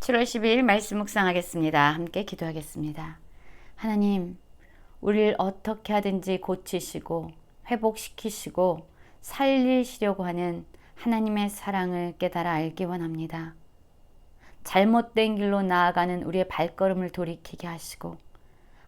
7월 12일 말씀 묵상하겠습니다. 함께 기도하겠습니다. 하나님, 우리를 어떻게 하든지 고치시고 회복시키시고 살리시려고 하는 하나님의 사랑을 깨달아 알기 원합니다. 잘못된 길로 나아가는 우리의 발걸음을 돌이키게 하시고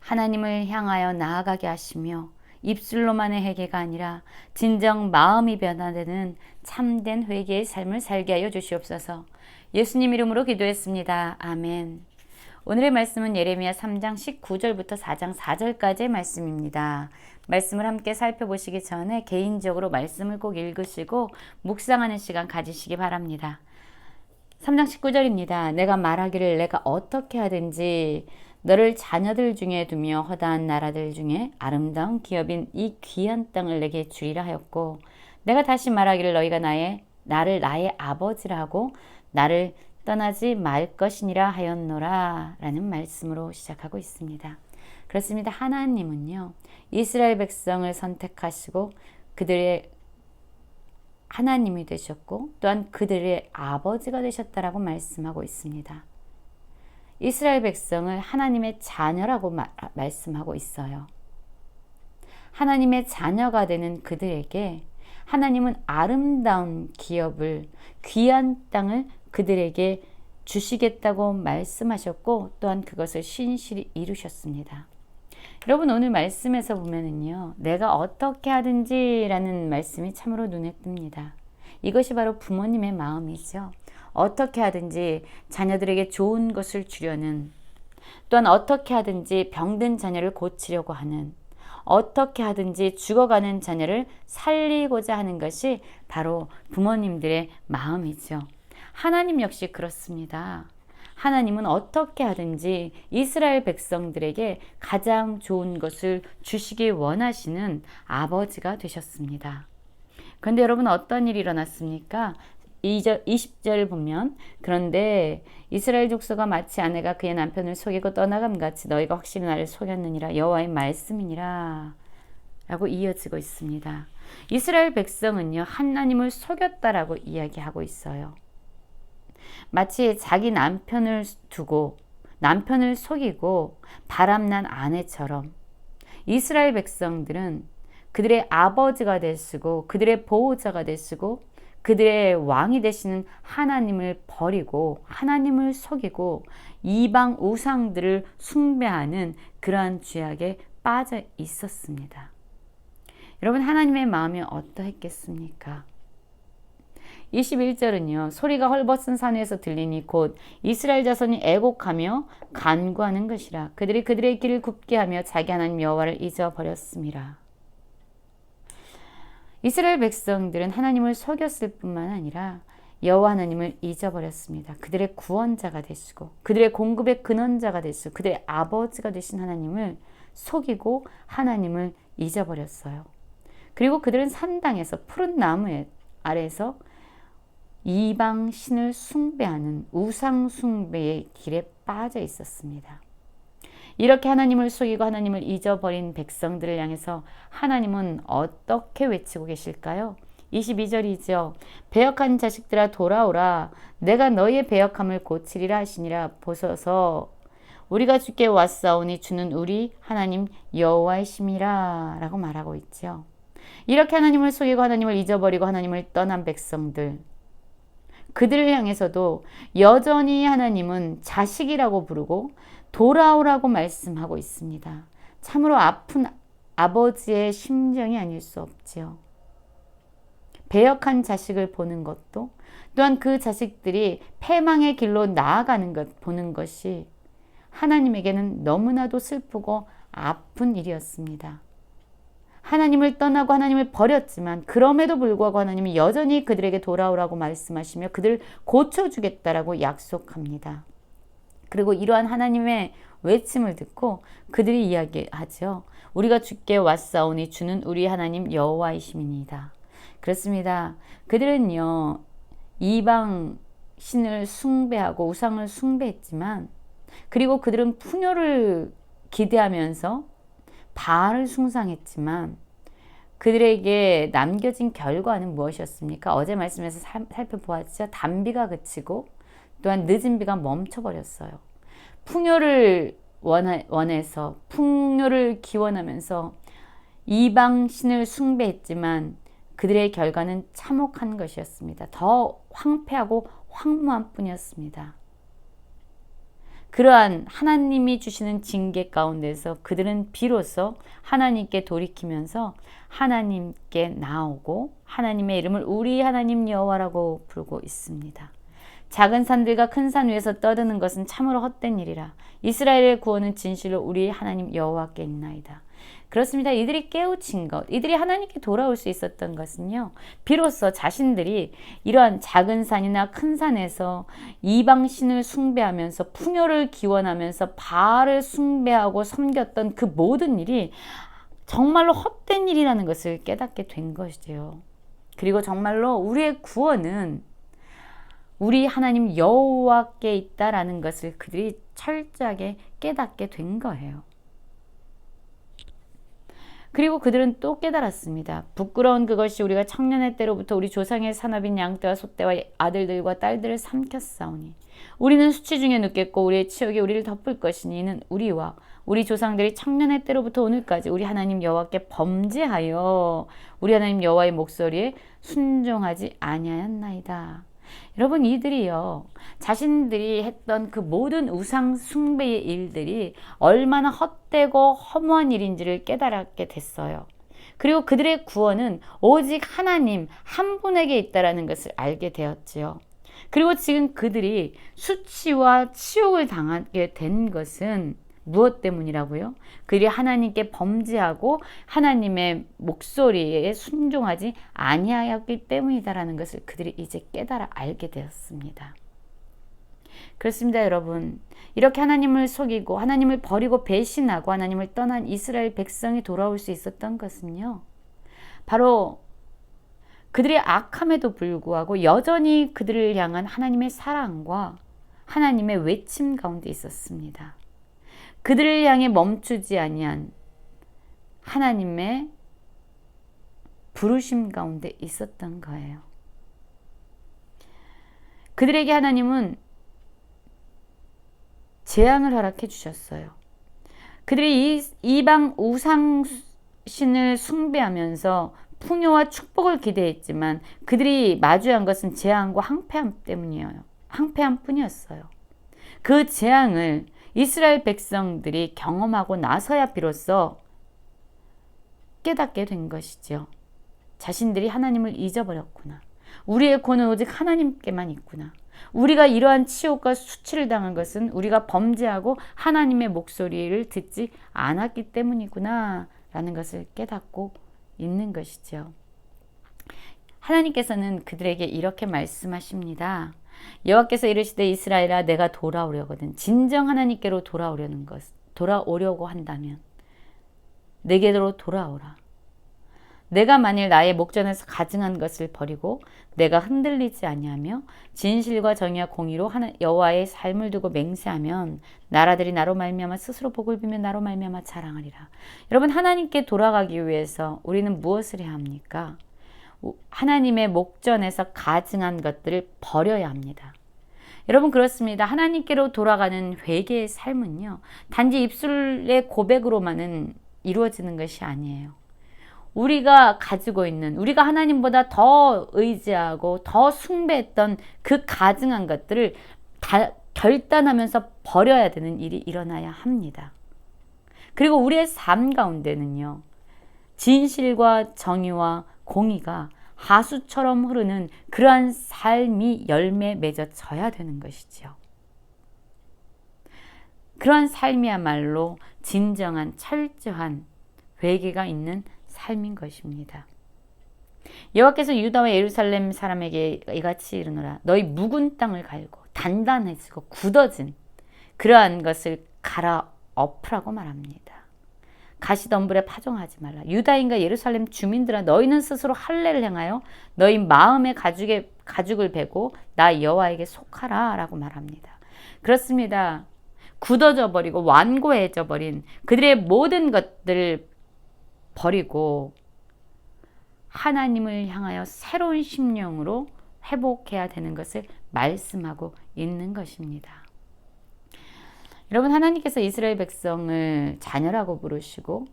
하나님을 향하여 나아가게 하시며 입술로만의 회개가 아니라 진정 마음이 변화되는 참된 회개의 삶을 살게 하여 주시옵소서. 예수님 이름으로 기도했습니다. 아멘. 오늘의 말씀은 예레미야 3장 19절부터 4장 4절까지의 말씀입니다. 말씀을 함께 살펴보시기 전에 개인적으로 말씀을 꼭 읽으시고 묵상하는 시간 가지시기 바랍니다. 3장 19절입니다. 내가 말하기를 내가 어떻게 하든지 너를 자녀들 중에 두며 허다한 나라들 중에 아름다운 기업인 이 귀한 땅을 내게 주리라 하였고 내가 다시 말하기를 너희가 나의 나를 나의 아버지라고 나를 떠나지 말 것이니라 하였노라 라는 말씀으로 시작하고 있습니다. 그렇습니다. 하나님은요, 이스라엘 백성을 선택하시고 그들의 하나님이 되셨고 또한 그들의 아버지가 되셨다라고 말씀하고 있습니다. 이스라엘 백성을 하나님의 자녀라고 마, 말씀하고 있어요. 하나님의 자녀가 되는 그들에게 하나님은 아름다운 기업을 귀한 땅을 그들에게 주시겠다고 말씀하셨고 또한 그것을 신실히 이루셨습니다. 여러분 오늘 말씀에서 보면은요. 내가 어떻게 하든지라는 말씀이 참으로 눈에 띕니다. 이것이 바로 부모님의 마음이죠. 어떻게 하든지 자녀들에게 좋은 것을 주려는 또한 어떻게 하든지 병든 자녀를 고치려고 하는 어떻게 하든지 죽어가는 자녀를 살리고자 하는 것이 바로 부모님들의 마음이죠. 하나님 역시 그렇습니다. 하나님은 어떻게 하든지 이스라엘 백성들에게 가장 좋은 것을 주시기 원하시는 아버지가 되셨습니다. 그런데 여러분 어떤 일이 일어났습니까? 2절, 20절을 보면 그런데 이스라엘 족속가 마치 아내가 그의 남편을 속이고 떠나감 같이 너희가 확실히 나를 속였느니라 여호와의 말씀이니라 라고 이어지고 있습니다. 이스라엘 백성은요 하나님을 속였다라고 이야기하고 있어요. 마치 자기 남편을 두고 남편을 속이고 바람난 아내처럼 이스라엘 백성들은 그들의 아버지가 되시고 그들의 보호자가 되시고 그들의 왕이 되시는 하나님을 버리고 하나님을 속이고 이방 우상들을 숭배하는 그러한 죄악에 빠져 있었습니다. 여러분 하나님의 마음이 어떠했겠습니까? 21절은요. 소리가 헐벗은 산에서 들리니 곧 이스라엘 자손이 애곡하며 간구하는 것이라. 그들이 그들의 길을 굽게 하며 자기 하나님 여호와를 잊어버렸습니다. 이스라엘 백성들은 하나님을 속였을 뿐만 아니라 여호와 하나님을 잊어버렸습니다. 그들의 구원자가 되시고 그들의 공급의 근원자가 되시고 그들의 아버지가 되신 하나님을 속이고 하나님을 잊어버렸어요. 그리고 그들은 산당에서 푸른 나무 아래서 이방 신을 숭배하는 우상 숭배의 길에 빠져 있었습니다. 이렇게 하나님을 속이고 하나님을 잊어버린 백성들을 향해서 하나님은 어떻게 외치고 계실까요? 22절이죠. 배역한 자식들아 돌아오라. 내가 너희의 배역함을 고치리라 하시니라. 보소서 우리가 주께 왔사오니 주는 우리 하나님 여호와이심이라 라고 말하고 있죠. 이렇게 하나님을 속이고 하나님을 잊어버리고 하나님을 떠난 백성들 그들을 향해서도 여전히 하나님은 자식이라고 부르고 돌아오라고 말씀하고 있습니다. 참으로 아픈 아버지의 심정이 아닐 수 없지요. 배역한 자식을 보는 것도 또한 그 자식들이 패망의 길로 나아가는 것 보는 것이 하나님에게는 너무나도 슬프고 아픈 일이었습니다. 하나님을 떠나고 하나님을 버렸지만 그럼에도 불구하고 하나님이 여전히 그들에게 돌아오라고 말씀하시며 그들을 고쳐주겠다라고 약속합니다. 그리고 이러한 하나님의 외침을 듣고 그들이 이야기하죠. 우리가 주께 왔사오니 주는 우리 하나님 여호와이심이니다. 그렇습니다. 그들은요 이방 신을 숭배하고 우상을 숭배했지만 그리고 그들은 풍요를 기대하면서 바알을 숭상했지만 그들에게 남겨진 결과는 무엇이었습니까? 어제 말씀에서 살펴보았죠. 단비가 그치고 또한 늦은 비가 멈춰버렸어요. 풍요를 원해, 원해서 풍요를 기원하면서 이방 신을 숭배했지만 그들의 결과는 참혹한 것이었습니다. 더 황폐하고 황무한 뿐이었습니다. 그러한 하나님이 주시는 징계 가운데서 그들은 비로소 하나님께 돌이키면서 하나님께 나오고 하나님의 이름을 우리 하나님 여호와라고 부르고 있습니다. 작은 산들과 큰 산 위에서 떠드는 것은 참으로 헛된 일이라. 이스라엘의 구원은 진실로 우리 하나님 여호와께 있나이다. 그렇습니다. 이들이 깨우친 것, 이들이 하나님께 돌아올 수 있었던 것은요. 비로소 자신들이 이러한 작은 산이나 큰 산에서 이방 신을 숭배하면서 풍요를 기원하면서 바알을 숭배하고 섬겼던 그 모든 일이 정말로 헛된 일이라는 것을 깨닫게 된 것이지요. 그리고 정말로 우리의 구원은 우리 하나님 여호와께 있다라는 것을 그들이 철저하게 깨닫게 된 거예요. 그리고 그들은 또 깨달았습니다. 부끄러운 그것이 우리가 청년의 때로부터 우리 조상의 산업인 양떼와 소떼와 아들들과 딸들을 삼켰사오니 우리는 수치 중에 눕겠고 우리의 치욕이 우리를 덮을 것이니 이는 우리와 우리 조상들이 청년의 때로부터 오늘까지 우리 하나님 여호와께 범죄하여 우리 하나님 여호와의 목소리에 순종하지 아니하였나이다. 여러분 이들이요 자신들이 했던 그 모든 우상 숭배의 일들이 얼마나 헛되고 허무한 일인지를 깨달았게 됐어요. 그리고 그들의 구원은 오직 하나님 한 분에게 있다라는 것을 알게 되었지요. 그리고 지금 그들이 수치와 치욕을 당하게 된 것은 무엇 때문이라고요? 그들이 하나님께 범죄하고 하나님의 목소리에 순종하지 아니하였기 때문이다라는 것을 그들이 이제 깨달아 알게 되었습니다. 그렇습니다, 여러분. 이렇게 하나님을 속이고 하나님을 버리고 배신하고 하나님을 떠난 이스라엘 백성이 돌아올 수 있었던 것은요. 바로 그들의 악함에도 불구하고 여전히 그들을 향한 하나님의 사랑과 하나님의 외침 가운데 있었습니다. 그들을 향해 멈추지 아니한 하나님의 부르심 가운데 있었던 거예요. 그들에게 하나님은 재앙을 허락해 주셨어요. 그들이 이방 우상 신을 숭배하면서 풍요와 축복을 기대했지만 그들이 마주한 것은 재앙과 항폐함 때문이에요. 항폐함 뿐이었어요. 그 재앙을 이스라엘 백성들이 경험하고 나서야 비로소 깨닫게 된 것이죠. 자신들이 하나님을 잊어버렸구나. 우리의 권은 오직 하나님께만 있구나. 우리가 이러한 치욕과 수치를 당한 것은 우리가 범죄하고 하나님의 목소리를 듣지 않았기 때문이구나. 라는 것을 깨닫고 있는 것이죠. 하나님께서는 그들에게 이렇게 말씀하십니다. 여호와께서 이르시되 이스라엘아 내가 돌아오려거든 진정 하나님께로 돌아오려는 것 돌아오려고 한다면 내게로 돌아오라. 내가 만일 나의 목전에서 가증한 것을 버리고 내가 흔들리지 아니하며 진실과 정의와 공의로 여호와의 삶을 두고 맹세하면 나라들이 나로 말미암아 스스로 복을 비며 나로 말미암아 자랑하리라. 여러분 하나님께 돌아가기 위해서 우리는 무엇을 해야 합니까? 하나님의 목전에서 가증한 것들을 버려야 합니다. 여러분 그렇습니다. 하나님께로 돌아가는 회개의 삶은요. 단지 입술의 고백으로만은 이루어지는 것이 아니에요. 우리가 가지고 있는 우리가 하나님보다 더 의지하고 더 숭배했던 그 가증한 것들을 다 결단하면서 버려야 되는 일이 일어나야 합니다. 그리고 우리의 삶 가운데는요. 진실과 정의와 공의가 하수처럼 흐르는 그러한 삶이 열매 맺어져야 되는 것이지요. 그러한 삶이야말로 진정한 철저한 회개가 있는 삶인 것입니다. 여호와께서 유다와 예루살렘 사람에게 이같이 이르노라 너희 묵은 땅을 갈고 단단해지고 굳어진 그러한 것을 갈아 엎으라고 말합니다. 가시덤불에 파종하지 말라. 유다인과 예루살렘 주민들아 너희는 스스로 할례를 행하여 너희 마음의 가죽에 가죽을 베고 나 여호와에게 속하라라고 말합니다. 그렇습니다. 굳어져 버리고 완고해져 버린 그들의 모든 것들을 버리고 하나님을 향하여 새로운 심령으로 회복해야 되는 것을 말씀하고 있는 것입니다. 여러분 하나님께서 이스라엘 백성을 자녀라고 부르시고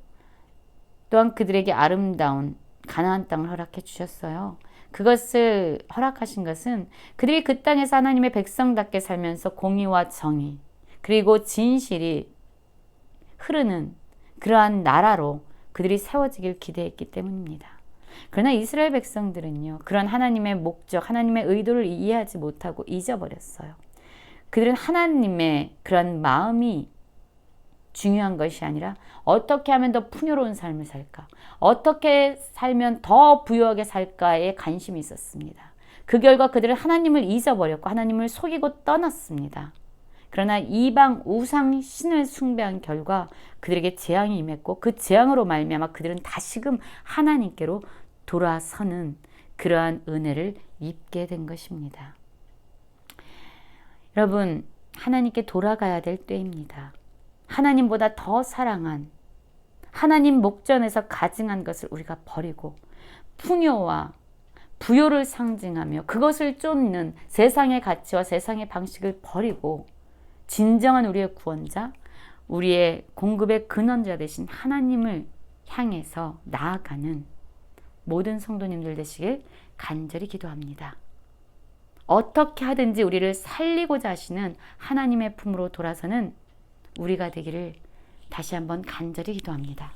또한 그들에게 아름다운 가나안 땅을 허락해 주셨어요. 그것을 허락하신 것은 그들이 그 땅에서 하나님의 백성답게 살면서 공의와 정의 그리고 진실이 흐르는 그러한 나라로 그들이 세워지길 기대했기 때문입니다. 그러나 이스라엘 백성들은요, 그런 하나님의 목적, 하나님의 의도를 이해하지 못하고 잊어버렸어요. 그들은 하나님의 그런 마음이 중요한 것이 아니라 어떻게 하면 더 풍요로운 삶을 살까? 어떻게 살면 더 부유하게 살까에 관심이 있었습니다. 그 결과 그들은 하나님을 잊어버렸고 하나님을 속이고 떠났습니다. 그러나 이방 우상 신을 숭배한 결과 그들에게 재앙이 임했고 그 재앙으로 말미암아 그들은 다시금 하나님께로 돌아서는 그러한 은혜를 입게 된 것입니다. 여러분 하나님께 돌아가야 될 때입니다. 하나님보다 더 사랑한 하나님 목전에서 가증한 것을 우리가 버리고 풍요와 부요를 상징하며 그것을 쫓는 세상의 가치와 세상의 방식을 버리고 진정한 우리의 구원자, 우리의 공급의 근원자 되신 하나님을 향해서 나아가는 모든 성도님들 되시길 간절히 기도합니다. 어떻게 하든지 우리를 살리고자 하시는 하나님의 품으로 돌아서는 우리가 되기를 다시 한번 간절히 기도합니다.